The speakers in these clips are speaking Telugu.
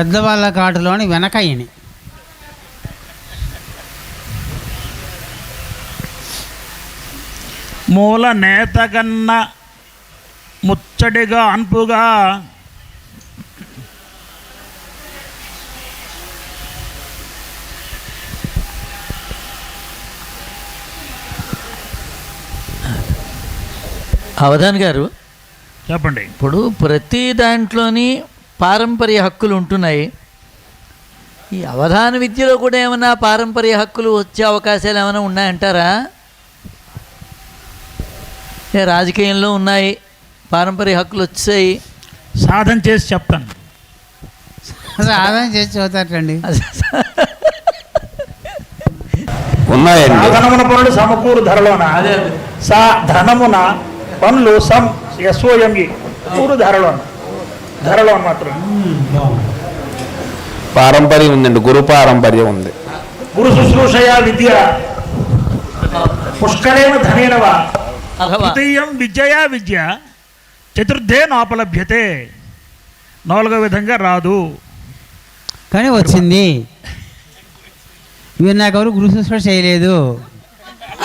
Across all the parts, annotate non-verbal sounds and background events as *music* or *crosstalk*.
పెద్దవాళ్ళ కాటులోని వెనకయ్యని. మూల నేతగన్న ముచ్చడిగా అన్పుగా అవధాన్ గారు చెప్పండి. ఇప్పుడు ప్రతి దాంట్లోని పారంపర్య హక్కులు ఉంటున్నాయి. ఈ అవధాన విద్యలో కూడా ఏమైనా పారంపర్య హక్కులు వచ్చే అవకాశాలు ఏమైనా ఉన్నాయంటారా? ఏ రాజకీయంలో ఉన్నాయి పారంపర్య హక్కులు వచ్చాయి. సాధన చేసి చెప్తాను. సాధన చేసి చదువుతారండి ఉన్నాయండి. సాధనమున పనులు సమకూరు ధరలోన. సా ధనమున పనులు సం ఎస్ఓఎంఈ కూరు ధరలోన. ధరలో మాత్రం పారంపర్యం ఉందండి గురు పారంపర్యం ఉంది. గురు శుశ్రూషయ విద్య. పుష్కరేణ ధనేనవా. విద్యయా విద్య. చతుర్థే నోపలభ్యతే. నాలుగో విధంగా రాదు. కానీ వచ్చింది. మీరు నాకెవరు గురు శుశ్రూష చేయలేదు.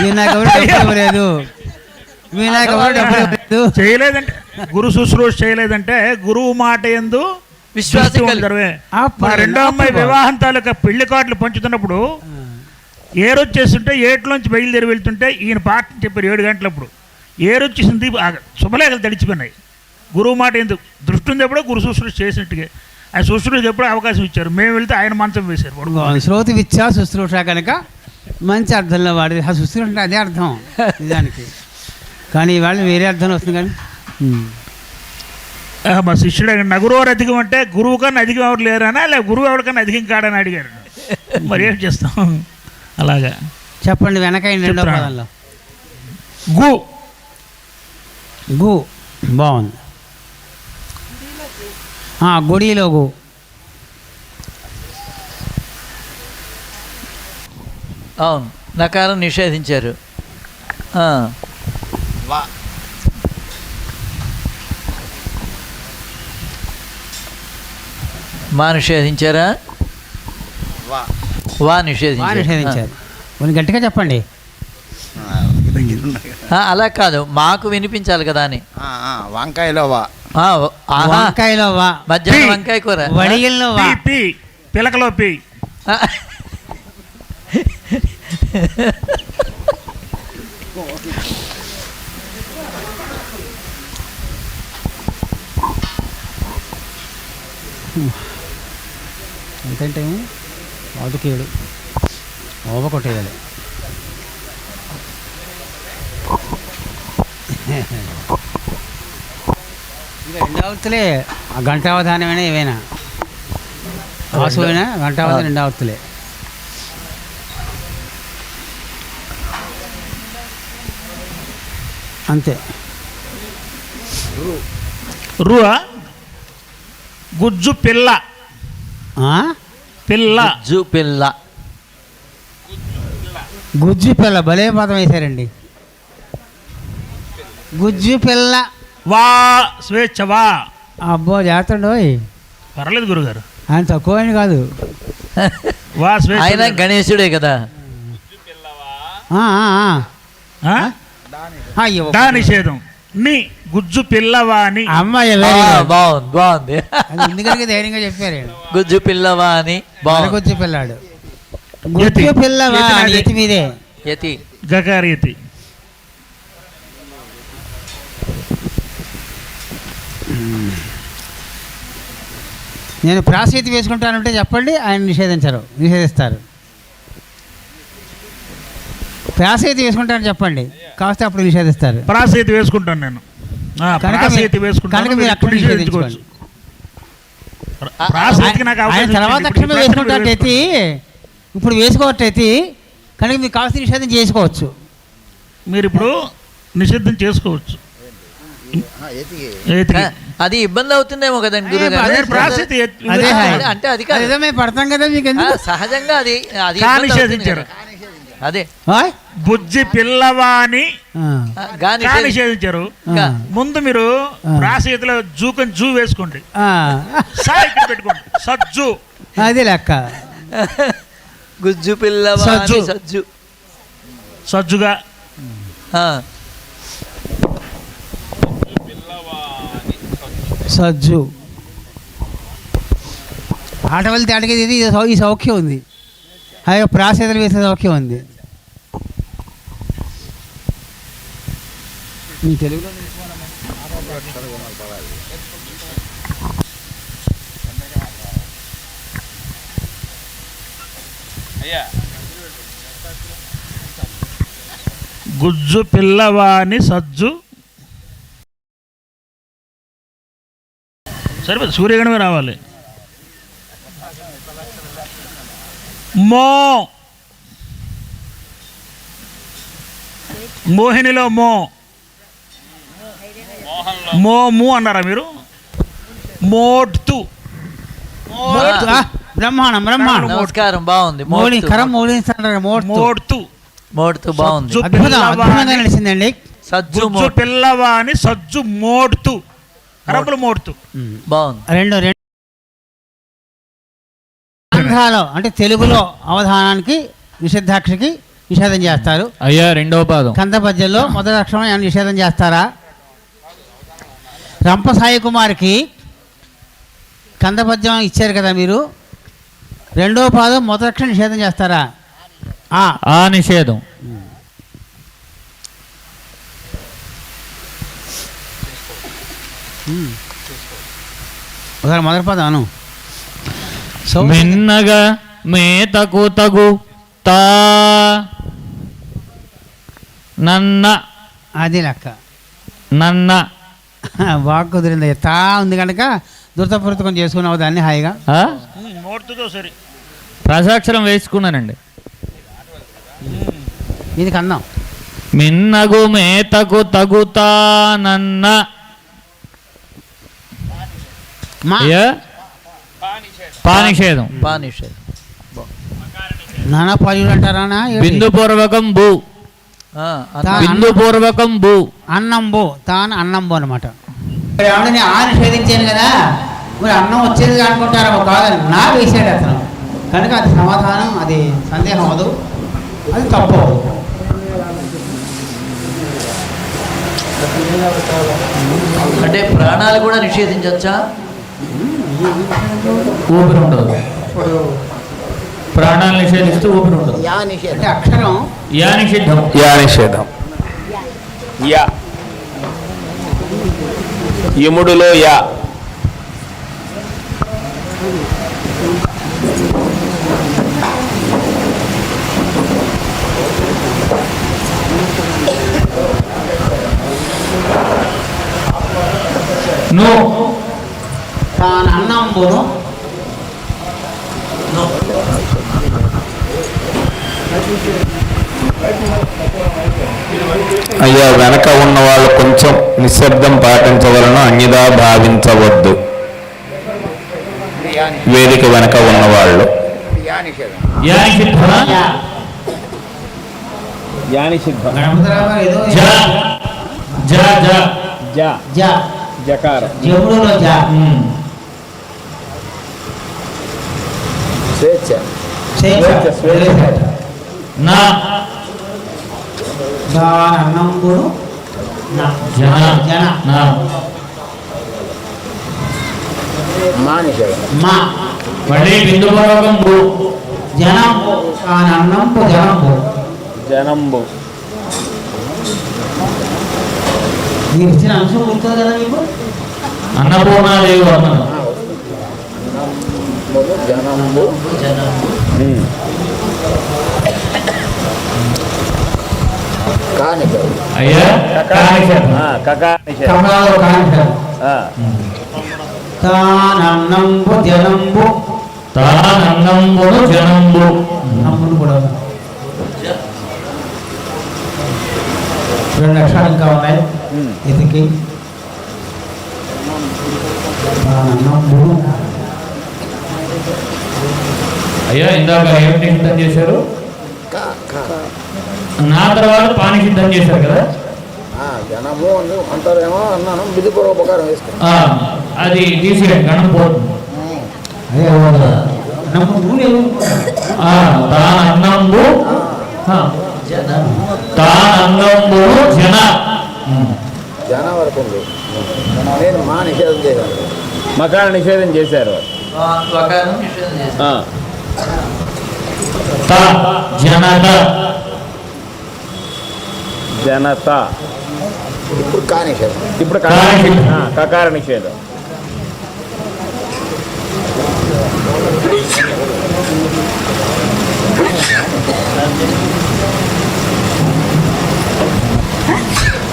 మీరు నాకెవరు డబ్బులు ఇవ్వలేదు. మీరు నాకెవరు డబ్బులు ఇవ్వలేదు. చేయలేదంటే గురు శుశ్రూష చేయలేదంటే గురువు మాట ఎందు విశ్వాసం మా రెండో అమ్మాయి వివాహం తాలూకా పెళ్ళి కార్డులు పంచుతున్నప్పుడు ఏరొచ్చేస్తుంటే ఏట్లోంచి బయలుదేరి వెళ్తుంటే ఈయన పాట చెప్పారు ఏడు గంటలప్పుడు. ఏరొచ్చేసింది శుభలేఖలు తడిచిపోయినాయి. గురువు మాట ఎందుకు దృష్టి ఉంది ఎప్పుడో గురు శుశ్రూష చేసినట్టుగా. ఆయన శుశ్రూష ఎప్పుడో అవకాశం ఇచ్చారు. మేము వెళ్తే ఆయన మంచం వేశారు. శ్రోతి విచ్చా శుశ్రూష కనుక మంచి అర్థంలో వాడి ఆ శుశ్రూష అంటే అదే అర్థం. *laughs* నిజానికి. కానీ ఇవాళ వేరే అర్థం వస్తుంది కానీ. మా శిష్యుడు నగురువారు అధికం అంటే గురువు కన్నా అధికం ఎవరు లేరనా? లే గురువు ఎవరికన్నా అధికం కాడని అడిగారు మరి ఏం చేస్తాం? అలాగా. చెప్పండి. పదంలో. గు. గు. బాగుంది. ఆ, గుడిలో గు. అవును నకారం నిషేధించారు. మా నిషేధించారా? వా. వా నిషేధించారు. కొన్ని గట్టిగా చెప్పండి. ఆ, అలా కాదు. మాకు వినిపించాలి కదా అని. ఆ, ఆ, వంకాయలో వా. వంకాయలో వా. మధ్యాహ్నం. వంకాయ కూర. వడిగిల్లో వా. పి పి. పిలకలో పి. ఆ. *laughs* ఎంతంటే పాతికేడు ఓవ కొట్టేయాలి. ఇంకా రెండు ఆవృత్తులే ఆ గంటావధానమైనా ఏవైనా ఆసు అయినా గంటావధానం రెండు ఆవృత్తులే అంతే. రువ? గుజ్జు పిల్ల? పిల్ల. జు పిల్ల. గుజ్జు పిల్ల భలే పదం వేశారండి. గుజ్జు పిల్ల. వా స్వేచ్ఛ వా. అబ్బో జాగ్రత్తండోయ్ పర్లేదు గురుగారు. ఆయన తక్కువ ఆయన కాదు. వా స్వేచ్ఛ ఆయన గణేశుడే కదా. నిషేధం ని గుజ్జు పిల్లవా అని అమ్మాయి. బాగుంది బాగుంది. అది ఎందుకని ధైర్యంగా చెప్పారు. గుజ్జు పిల్లవా అని మరి బాగుంది. గుజ్జు పిల్లాడు. గుజ్జు యతి. పిల్లవా యతి మీదే. యతి. గకారియతి నేను ప్రాసీతి వేసుకుంటానంటే చెప్పండి ఆయన నిషేధించరు నిషేధిస్తారు. ప్రాసీతి వేసుకుంటానని చెప్పండి కాస్త అప్పుడు నిషేధిస్తారు ప్రాసీతి వేసుకుంటాను నేను ప్రాసీతి వేసుకుంటాను కనుక మీరు అక్కడ నిషేధించుకోవచ్చు. ఆయన తర్వాత. అక్షరమే ఇప్పుడు వేసుకోవట్టయితే కనుక మీరు కాస్త నిషేధం చేసుకోవచ్చు మీరు ఇప్పుడు నిషిద్ధం చేసుకోవచ్చు అది ఇబ్బంది అవుతుందేమో కదండి. అంటే అది పడతాం కదా మీకు సహజంగా అది అది నిషేధించారు. అదే? బుజ్జి పిల్లవాని నిషేధించారు ముందు మీరు ఆ. ప్రాసీతలో జూకని జూ వేసుకోండి. పెట్టుకోండి. సజ్జు. అది లెక్క. గుజ్జు పిల్లవాని సజ్జు. సజ్జు. సజ్జుగా. సజ్జు. ఆట వెళ్తే అడిగేది ఇది ఈ సౌఖ్యం ఉంది. అలాగే ప్రాసేతలు వేసే సౌఖ్యం ఉంది. మీ తెలుగులో గుజ్జు పిల్లవాని సజ్జు. సరిపోదు సూర్యగణమే రావాలి. మో. మోహినిలో మో. మోము అన్నారా మీరు? మోడ్తు బ్రహ్మాండం బ్రహ్మాండం. నమస్కారం బాగుంది. మోడి మోడుతూ. కరం మోడించారు మోడ్తు మోడ్తు బాగుంది. సజ్జు. పిల్లవాని- అద్భుతంగా నడిచిందండి. సజ్జు పిల్లవాని మోడ్తు కరములు మోడ్తు బాగుంది. రెండు రెండు ఆంధ్రాలో అంటే తెలుగులో అవధానానికి నిషిద్ధాక్షరికి నిషేధం చేస్తారు. అయ్యా రెండవ పాదం. కంద పద్యంలో మొదటి అక్షరం నిషేధం చేస్తారా? రంపసాయి కుమార్కి కంద పద్యం ఇచ్చారు కదా మీరు. రెండో పాదం మొదటి అక్షరం నిషేధం చేస్తారా? ఆ. నిషేధం. ఒకసారి మొదటి పదం అను. మిన్నగా మేతకు తగు తా. నన్న. అది లెక్క. నన్న. *laughs* బాగా కుదిరింది. తా ఉంది కనుక దురతపూరితం చేసుకున్నావు దాన్ని హాయిగా. ఆ? మోడ్తుతో సరి. ప్రసాక్షరం వేసుకున్నానండి. ఇది కందాం మిన్నగు మేతకు తగుతా నన్న. మా. అయ్యా పా నిషేధం పా నిషేధం నానా పాయుడు అంటారా ఏంటి? బిందు పూర్వకం భూ. ఆ, తా- అన్న- బిందు పూర్వకం భూ. అన్నంబో తాను అన్నంబో అనమాట ఏమన్నా నేను ఆ నిషేధించాను కదా మరి అన్నం వచ్చేది అనుకుంటారా? కాదని నా వేసాడు అతను. కనుక అది సమాధానం అది సందేహం అవదు అది తప్పు అంటే ప్రాణాలు కూడా నిషేధించవచ్చా? ఊపిరి ఉండదు. ప్రాణాలు నిషేధిస్తూ ఊపిరి ఉండదు. అంటే అక్షరం? యా యా నిషేధం. యా. యముడులో యా. నో. తాను అన్నంబోను అయ్యా వెనక ఉన్న వాళ్ళు కొంచెం నిశ్శబ్దం పాటించవలను అన్యదా భావించవద్దు. వేదిక వెనక ఉన్నవాళ్ళు. స్వేచ్ఛ స్వేచ్ఛ, స్వేచ్ఛ. నా. నా. జన. జన. నా. మా. మళ్ళీ బిందు పూర్వకం భూ జనంబు తాను అన్నంబు జనంబు. జనంబు మీరు ఇచ్చిన అంశం గుర్తుంది కదా మీకు అన్నపూర్ణాదేవి వర్ణనం. జనంబు. అయ్యా? కమలాలో తానంబు జనంబు. తానందంబును జనంబు. నమ్మును కూడా. రెండు అక్షరాలు ఇంకా ఉన్నాయి ఇదికి. అయ్యా ఇందాక ఏమిటి హితం చేశారు? నా తర్వాత పాని సిద్ధం చేశారు కదా? జనము అని అంటారేమో అన్నాను వేసుకున్నాను. అది తీసేయండి గణం పోతుంది అదే నమ్ము నూనె ఆ, తాను అన్నంబు ఆ, తాను అన్నంబు జన. ఉమ్. జన వరకు ఉంది. నేను మా నిషేధం చేశాను. మకాల నిషేధం చేశారు. వకారం నిషేధం చేశారు. త జనత జనత. ఇప్పుడు కా నిషేధం? ఇప్పుడు కకార నిషేధం.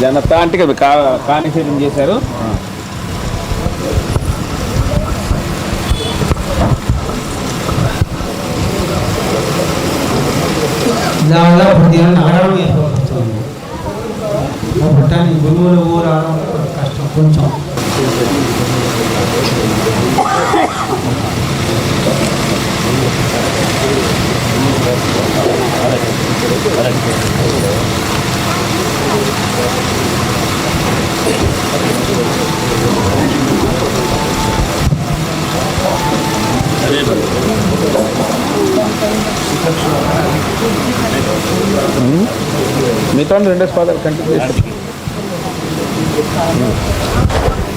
జనత అంటే కదా కా కా నిషేధం చేశారు. ప్రతి పుట్టాన్ని గురువులు ఊరు రావడం కష్టం. కొంచెం. మిగతా రెండే స్పాదాలు కంటిన్యూ చేశారు ハハハハ!